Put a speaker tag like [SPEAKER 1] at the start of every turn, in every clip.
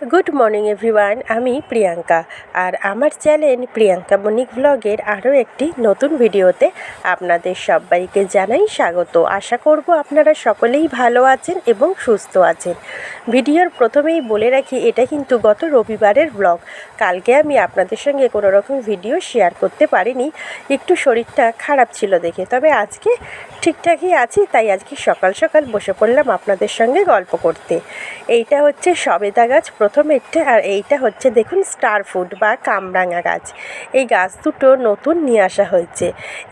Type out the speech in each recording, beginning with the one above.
[SPEAKER 1] Good morning everyone আমি প্রিয়াঙ্কা। আর আমার channel Priyanka বণিক ব্লগের আরও একটি নতুন ভিডিওতে আপনাদের সবাইকে জানাই স্বাগত। আশা করব আপনারা সকলেই ভালো আছেন এবং সুস্থ আছেন। ভিডিওর প্রথমেই বলে রাখি, এটা কিন্তু গত রবিবারের ব্লগ কালকে আমি আপনাদের সঙ্গে কোনো রকম ভিডিও শেয়ার করতে পারিনি। একটু শরীরটা খারাপ ছিল দেখে। তবে আজকে ঠিকঠাকই আছি, তাই আজকে সকাল সকাল বসে পড়লাম আপনাদের সঙ্গে গল্প করতে। এইটা হচ্ছে সবেদা গাছ প্রথম একটা আর এইটা হচ্ছে দেখুন স্টার ফুড বা কামরাঙা গাছ। এই গাছ দুটো নতুন নিয়ে আসা হয়েছে।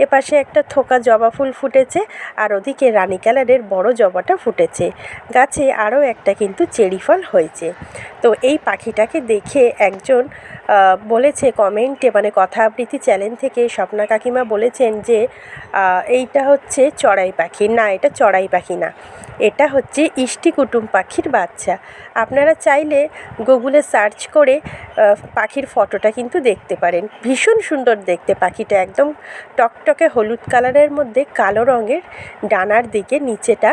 [SPEAKER 1] এপাশে একটা থোকা জবা ফুল ফুটেছে, আর ওদিকে রানী কালারের বড় জবাটা ফুটেছে। গাছে আরও একটা কিন্তু চেরি ফল হয়েছে। তো এই পাখিটাকে দেখে একজন বলেছে কমেন্টে মানে কথা আবৃত্তি চ্যানেল থেকে স্বপ্না কাকিমা বলেছেন যে এইটা হচ্ছে চড়াই পাখি। না, এটা চড়াই পাখি না। এটা হচ্ছে ইষ্টি কুটুম পাখির বাচ্চা। আপনারা চাইলে গুগলে সার্চ করে পাখির ফটোটা কিন্তু দেখতে পারেন। ভীষণ সুন্দর দেখতে পাখিটা। একদম টকটকে হলুদ কালারের মধ্যে কালো রঙের ডানার দিকে, নিচেটা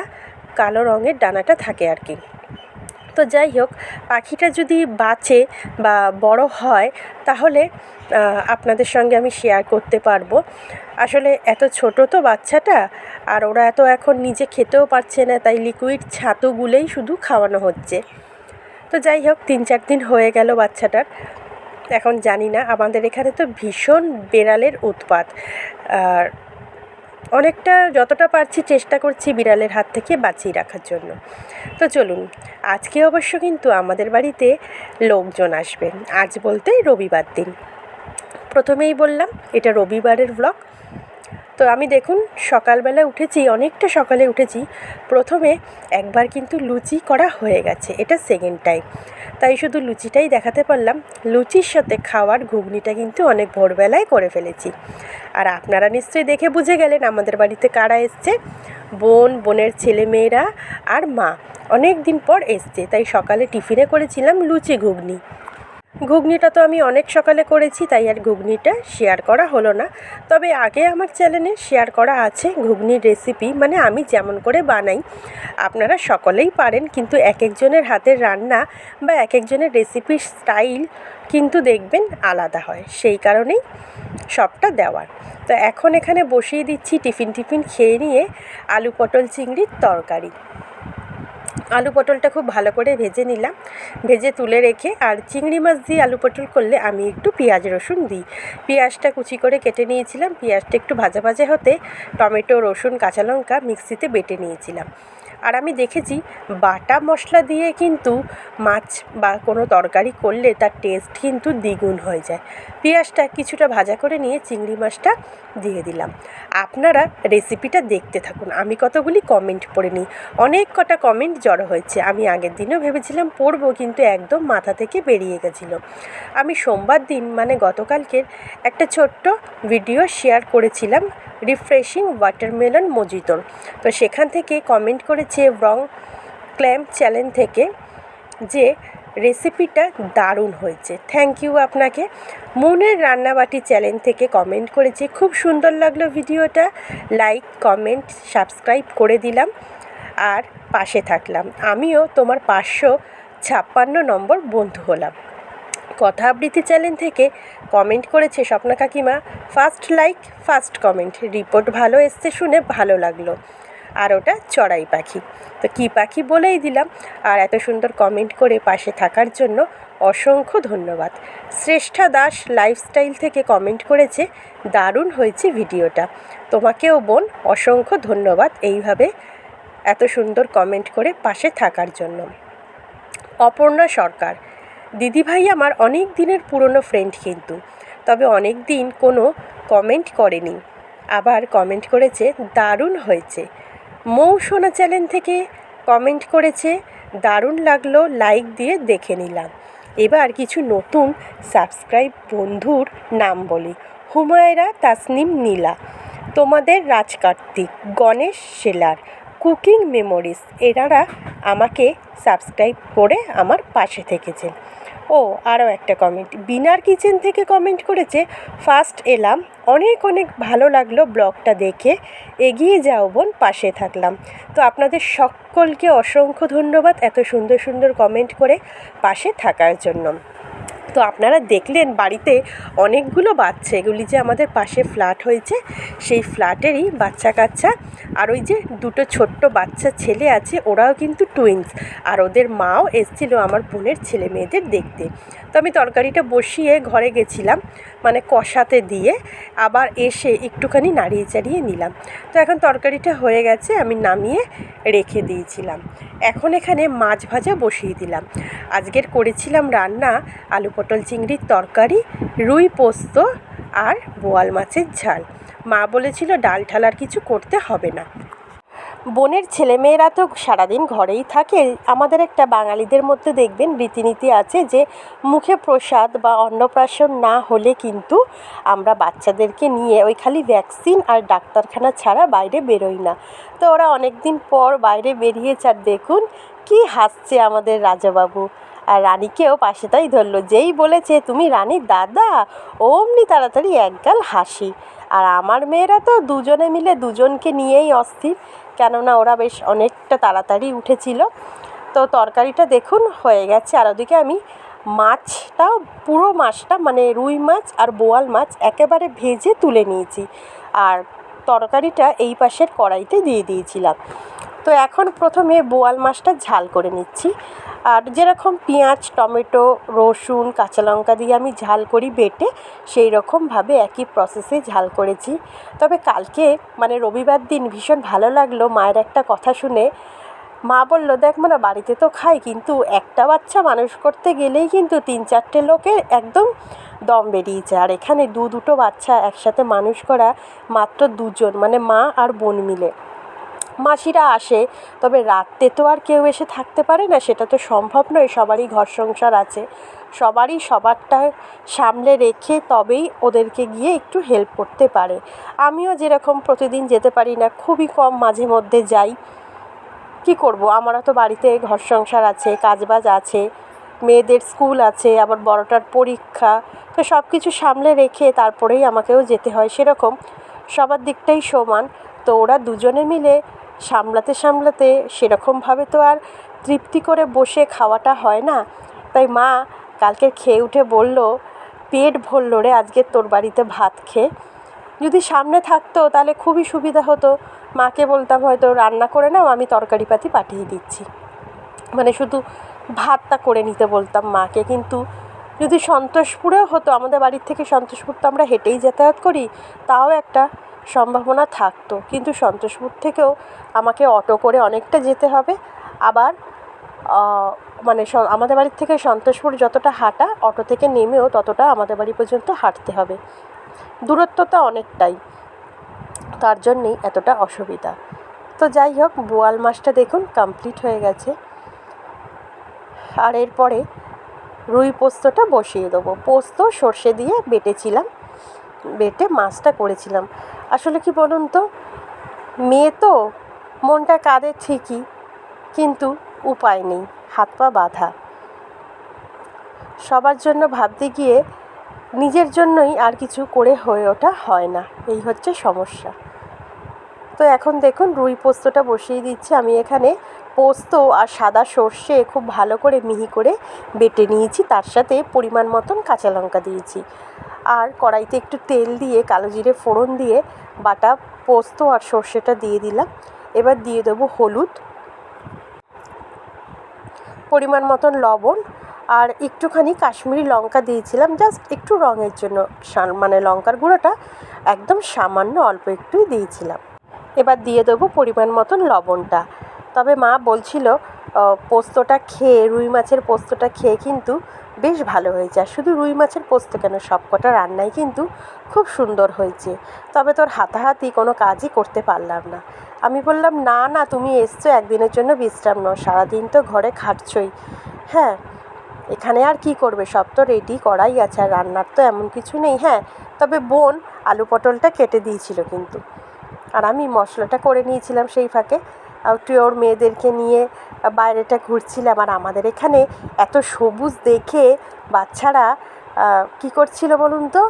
[SPEAKER 1] কালো রঙের ডানাটা থাকে আর কি। তো যাই হোক, পাখিটা যদি বাঁচে বা বড় হয়, তাহলে আপনাদের সঙ্গে আমি শেয়ার করতে পারব। আসলে এত ছোট তো বাচ্চাটা, আর ওরা এত এখন নিজে খেতেও পারছে না, তাই লিকুইড ছাতুগুলোই শুধু খাওয়ানো হচ্ছে। তো যাই হোক, তিন চার দিন হয়ে গেল বাচ্চাটার। এখন জানি না, আমাদের এখানে তো ভীষণ বেড়ালের উৎপাত। আর অনেকটা যতটা পারছি চেষ্টা করছি বিড়ালের হাত থেকে বাঁচিয়ে রাখার জন্য। তো চলুন, আজকে অবশ্য কিন্তু আমাদের বাড়িতে লোকজন আসবেন আজ বলতে রবিবার দিন। প্রথমেই বললাম, এটা রবিবারের ব্লগ তো আমি দেখুন, সকালবেলা উঠেছি, অনেকটা সকালে উঠেছি। প্রথমে একবার কিন্তু লুচি করা হয়ে গেছে, এটা সেকেন্ড টাইম তাই শুধু লুচিটাই দেখাতে পারলাম। লুচির সাথে খাওয়ার ঘুগনিটা কিন্তু অনেক ভোরবেলায় করে ফেলেছি। আর আপনারা নিশ্চয়ই দেখে বুঝে গেলেন আমাদের বাড়িতে কারা এসছে। বোন, বোনের ছেলে মেয়েরা আর মা। অনেক দিন পর এসছে, তাই সকালে টিফিনে করেছিলাম লুচি ঘুগনি। ঘুগনিটা তো আমি অনেক সকালে করেছি, তাই আর ঘুগনিটা শেয়ার করা হলো না। তবে আগে আমার চ্যানেলে শেয়ার করা আছে ঘুগনির রেসিপি মানে আমি যেমন করে বানাই, আপনারা সকলেই পারেন, কিন্তু এক একজনের হাতের রান্না বা এক একজনের রেসিপির স্টাইল কিন্তু দেখবেন আলাদা হয়, সেই কারণেই সবটা দেওয়ার। তো এখন এখানে বসিয়ে দিচ্ছি টিফিন টিফিন খেয়ে নিয়ে আলু পটল চিংড়ির তরকারি। আলু পটলটা খুব ভালো করে ভেজে নিলাম। ভেজে তুলে রেখে আর চিংড়ি মাছ দিয়ে আলু পটল করলে আমি একটু পেঁয়াজ রসুন দিই। পেঁয়াজটা কুচি করে কেটে নিয়েছিলাম। পেঁয়াজটা একটু ভাজা ভাজা হতে টমেটো, রসুন, কাঁচা লঙ্কা মিক্সিতে বেটে নিয়েছিলাম। আর আমি দেখেছি বাটা মশলা দিয়ে কিন্তু মাছ বা কোনো তরকারি করলে তার টেস্ট কিন্তু দ্বিগুণ হয়ে যায়। পেঁয়াজটা কিছুটা ভাজা করে নিয়ে চিংড়ি মাছটা দিয়ে দিলাম। আপনারা রেসিপিটা দেখতে থাকুন। আমি কতগুলি কমেন্ট পড়ে নিই। অনেক কটা কমেন্ট জড়ো হয়েছে। আমি আগের দিনও ভেবেছিলাম পড়ব কিন্তু একদম মাথা থেকে বেরিয়ে গেছিল। আমি সোমবার দিন মানে গতকালকের একটা ছোট্ট ভিডিও শেয়ার করেছিলাম রিফ্রেশিং ওয়াটারমেলন মজিতর তো সেখান থেকে কমেন্ট করেছে রং ক্ল্যাম চ্যানেল থেকে যে রেসিপিটা দারুণ হয়েছে। থ্যাংক ইউ আপনাকে। মনের রান্নাবাটি চ্যানেল থেকে কমেন্ট করেছে। খুব সুন্দর লাগল ভিডিওটা। লাইক কমেন্ট সাবস্ক্রাইব করে দিলাম আর পাশে থাকলাম। আমিও তোমার পাঁচশো ছাপ্পান্ন নম্বর বন্ধু হলাম। কথা আবৃত্তি চ্যানেল থেকে কমেন্ট করেছে স্বপ্না কাকিমা। First like first comment report ভালো এসছে শুনে ভালো লাগল। আর ওটা চড়াই পাখি। তো কী পাখি বলেই দিলাম। আর এত সুন্দর কমেন্ট করে পাশে থাকার জন্য অসংখ্য ধন্যবাদ। শ্রেষ্ঠা দাস লাইফস্টাইল থেকে কমেন্ট করেছে, দারুণ হয়েছে ভিডিওটা। তোমাকেও বোন অসংখ্য ধন্যবাদ এইভাবে এত সুন্দর কমেন্ট করে পাশে থাকার জন্য। অপর্ণা সরকার দিদিভাই আমার অনেক দিনের পুরনো ফ্রেন্ড কিন্তু। তবে অনেক দিন কোনো কমেন্ট করেনি। আবার কমেন্ট করেছে, দারুণ হয়েছে। মৌ সোনা চ্যানেল থেকে কমেন্ট করেছে, দারুণ লাগল, লাইক দিয়ে দেখে নিলাম। এবার কিছু নতুন সাবস্ক্রাইব বন্ধুর নাম বলি, হুমায়রা তাসনিম নীলা। তোমাদের রাজকার্তিক গণেশ শেলার কুকিং মেমোরিজ, এনারা আমাকে সাবস্ক্রাইব করে আমার পাশে থেকেছেন। ও, আরও একটা কমেন্ট বিনার কিচেন থেকে কমেন্ট করেছে ফার্স্ট এলাম, অনেক অনেক ভালো লাগল ব্লগটা দেখে, এগিয়ে যাও বোন, পাশে থাকলাম। তো আপনাদের সকলকে অসংখ্য ধন্যবাদ এত সুন্দর সুন্দর কমেন্ট করে পাশে থাকার জন্য। তো আপনারা দেখলেন বাড়িতে অনেকগুলো বাচ্চা। এগুলি যে আমাদের পাশে ফ্ল্যাট হয়েছে, সেই ফ্ল্যাটেরই বাচ্চা কাচ্চা আর ওই যে দুটো ছোট্ট বাচ্চা ছেলে আছে, ওরাও কিন্তু টুইন্স আর ওদের মাও এসেছিল আমার বোনের ছেলে মেয়েদের দেখতে। তো আমি তরকারিটা বসিয়ে ঘরে গেছিলাম মানে কষাতে দিয়ে। আবার এসে একটুখানি নাড়িয়ে চাড়িয়ে নিলাম। তো এখন তরকারিটা হয়ে গেছে, আমি নামিয়ে রেখে দিয়েছিলাম। এখন এখানে মাছ ভাজা বসিয়ে দিলাম। আজকের করেছিলাম রান্না আলু পটল চিংড়ির তরকারি, রুই পোস্ত আর বোয়াল মাছের ঝাল। মা বলেছিল ডাল ঠাল আর কিছু করতে হবে না। বোনের ছেলেমেয়েরা তো সারাদিন ঘরেই থাকে। আমাদের একটা বাঙালিদের মধ্যে দেখবেন রীতিনীতি আছে যে, মুখে প্রসাদ বা অন্নপ্রাশন না হলে কিন্তু আমরা বাচ্চাদেরকে নিয়ে ওই খালি ভ্যাকসিন আর ডাক্তারখানা ছাড়া বাইরে বেরোই না। তো ওরা অনেক দিন পর বাইরে বেরিয়েছে আর দেখুন কি হাসছে আমাদের রাজাবাবু। আর রানীকেও পাশে তাই ধরলো, যেই বলেছে তুমি রানীর দাদা, অমনি তাড়াতাড়ি একগাল হাসি। আর আমার মেয়েরা তো দুজনে মিলে দুজনকে নিয়েই অস্থির, কেননা ওরা বেশ অনেকটা তাড়াতাড়ি উঠেছিল। তো তরকারিটা দেখুন, হয়ে গেছে। আর ওদিকে আমি মাছটাও, পুরো মাছটা মানে রুই মাছ আর বোয়াল মাছ, একেবারে ভেজে তুলে নিয়েছি। আর তরকারিটা এই পাশের কড়াইতে দিয়ে দিয়েছিলাম। তো এখন প্রথমে বোয়াল মাছটা ঝাল করে নিচ্ছি। আর যেরকম পেঁয়াজ, টমেটো, রসুন, কাঁচা লঙ্কা দিয়ে আমি ঝাল করি বেটে, সেই রকমভাবে একই প্রসেসে ঝাল করেছি। তবে কালকে মানে রবিবার দিন ভীষণ ভালো লাগল মায়ের একটা কথা শুনে। মা বলল, দেখ মানে বাড়িতে তো খাই, কিন্তু একটা বাচ্চা মানুষ করতে গেলেই কিন্তু তিন চারটে লোকের একদম দম বেরিয়েছে। আর এখানে দু দুটো বাচ্চা একসাথে মানুষ করা মাত্র দুজন মানে মা আর বোন মিলে। মাসিরা আসে, তবে রাত্রে তো আর কেউ এসে থাকতে পারে না, সেটা তো সম্ভব নয়, সবারই ঘর সংসার আছে। সবারই সবারটা সামলে রেখে তবেই ওদেরকে গিয়ে একটু হেল্প করতে পারে। আমিও যেরকম প্রতিদিন যেতে পারি না, খুবই কম মাঝে মধ্যে যাই। কি করব? আমারও তো বাড়িতে ঘর সংসার আছে, কাজবাজ আছে, মেয়েদের স্কুল আছে, আবার বড়টার পরীক্ষা, তো সব কিছু সামলে রেখে তারপরেই আমাকেও যেতে হয়, সেরকম সবার দিকটাই সমান। তো ওরা দুজনে মিলে সামলাতে সামলাতে সেরকমভাবে তো আর তৃপ্তি করে বসে খাওয়াটা হয় না। তাই মা কালকে খেয়ে উঠে বলল, পেট ভরলো রে আজকে তোর বাড়িতে ভাত খেয়ে। যদি সামনে থাকতো তাহলে খুবই সুবিধা হতো। মাকে বলতাম, হয়তো রান্না করে নাও, আমি তরকারিপাতি পাঠিয়ে দিচ্ছি। মানে শুধু ভাতটা করে নিতে বলতাম মাকে। কিন্তু যদি সন্তোষপুরেও হতো, আমাদের বাড়ির থেকে সন্তোষপুর তো আমরা হেঁটেই যাতায়াত করি, তাও একটা সম্ভাবনা থাকতো। কিন্তু সন্তোষপুর থেকেও আমাকে অটো করে অনেকটা যেতে হবে। আবার মানে আমাদের বাড়ির থেকে সন্তোষপুর যতটা হাঁটা, অটো থেকে নেমেও ততটা আমাদের বাড়ি পর্যন্ত হাঁটতে হবে। দূরত্বটা অনেকটাই। তার জন্যেই এতটা অসুবিধা। তো যাই হোক, বোয়াল মাছটা দেখুন কমপ্লিট হয়ে গেছে। আর এরপরে রুই পোস্তটা বসিয়ে দেবো। পোস্ত সর্ষে দিয়ে বেটেছিলাম, বেটে মাছটা করেছিলাম। আসলে কি বলুন তো, মেয়ে তো মনটা কাঁদে ঠিকই, কিন্তু উপায় নেই, হাত পা বাঁধা। সবার জন্য ভাবতে গিয়ে নিজের জন্যই আর কিছু করে হয়ে ওঠা হয় না, এই হচ্ছে সমস্যা। তো এখন দেখুন, রুই পোস্তটা বসিয়ে দিচ্ছি। আমি এখানে পোস্ত আর সাদা সর্ষে খুব ভালো করে মিহি করে বেটে নিয়েছি। তার সাথে পরিমাণ মতন কাঁচা লঙ্কা দিয়েছি। আর কড়াইতে একটু তেল দিয়ে, কালো জিরে ফোড়ন দিয়ে, বাটা, পোস্ত আর সর্ষেটা দিয়ে দিলাম। এবার দিয়ে দেবো হলুদ। পরিমাণ মতন লবণ আর একটুখানি কাশ্মীরি লঙ্কা দিয়েছিলাম জাস্ট একটু রঙের জন্য। মানে লঙ্কার গুঁড়োটা একদম সামান্য অল্প একটুই দিয়েছিলাম। এবার দিয়ে দেবো পরিমাণ মতন লবণটা। তবে মা বলছিল পোস্তটা খেয়ে, রুই মাছের পোস্তটা খেয়ে কিন্তু বেশ ভালো হয়েছে। আর শুধু রুই মাছের পোস্ত কেন? সব কটা রান্নাই কিন্তু খুব সুন্দর হয়েছে। তবে তোর হাতাহাতি কোনো কাজই করতে পারলাম না। আমি বললাম, না না, তুমি এসছো, একদিনের জন্য বিশ্রাম নাও। সারাদিন তো ঘরে খাটছই। হ্যাঁ এখানে আর কি করবে? সব তো রেডি করাই আছে, আর রান্নার তো এমন কিছু নেই। হ্যাঁ তবে বোন আলু পটলটা কেটে দিয়েছিল কিন্তু। আর আমি মশলাটা করে নিয়েছিলাম সেই ফাঁকে। একটু ওর মেয়েদেরকে নিয়ে বাইরেটা ঘুরছিলাম আর আমাদের এখানে এত সবুজ দেখে বাচ্চারা কী করছিল বলুন তো?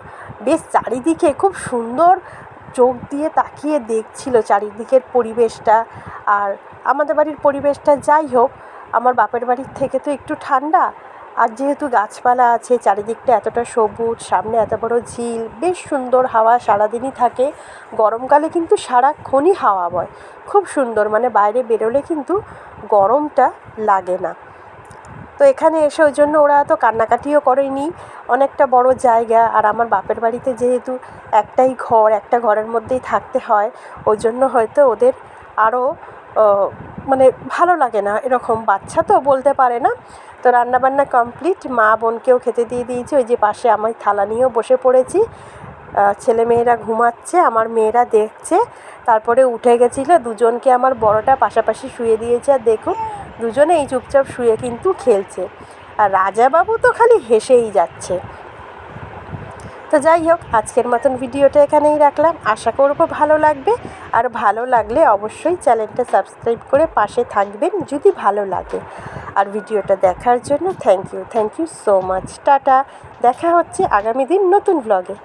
[SPEAKER 1] বেশ চারিদিকে খুব সুন্দর চোখ দিয়ে তাকিয়ে দেখছিল চারিদিকের পরিবেশটা। আর আমাদের বাড়ির পরিবেশটা যাই হোক, আমার বাপের বাড়ির থেকে তো একটু ঠান্ডা আর যেহেতু গাছপালা আছে, চারিদিকটা এতটা সবুজ, সামনে এত বড় ঝিল, বেশ সুন্দর হাওয়া সারাদিনই থাকে। গরমকালে কিন্তু সারাক্ষণই হাওয়া বয়। খুব সুন্দর মানে বাইরে বেরোলে কিন্তু গরমটা লাগে না। তো এখানে এসে ওই জন্য ওরা তো কান্নাকাটিও করেনি। অনেকটা বড় জায়গা, আর আমার বাপের বাড়িতে যেহেতু একটাই ঘর, একটা ঘরের মধ্যেই থাকতে হয়, ওই জন্য হয়তো ওদের আরও মানে ভালো লাগে না এরকম। বাচ্চা তো বলতে পারে না। তো রান্নাবান্না কমপ্লিট মা বোনকেও খেতে দিয়ে দিয়েছি। ওই যে পাশে আমি থালা নিয়েও বসে পড়েছি। ছেলে মেয়েরা ঘুমাচ্ছে, আমার মেয়েরা দেখছে। তারপরে উঠে গেছিল, দুজনকে আমার বড়টা পাশাপাশি শুয়ে দিয়েছে। আর দেখুন, দুজনে এই চুপচাপ শুয়ে কিন্তু খেলছে। আর রাজাবাবু তো খালি হেসেই যাচ্ছে। তো যাই হোক, আজকের মতন ভিডিওটা এখানেই রাখলাম। আশা করব ভালো লাগবে। আর ভালো লাগলে অবশ্যই চ্যানেলটা সাবস্ক্রাইব করে পাশে থাকবেন যদি ভালো লাগে। আর ভিডিওটা দেখার জন্য thank you thank you so much tata. দেখা হচ্ছে আগামী দিন নতুন ব্লগে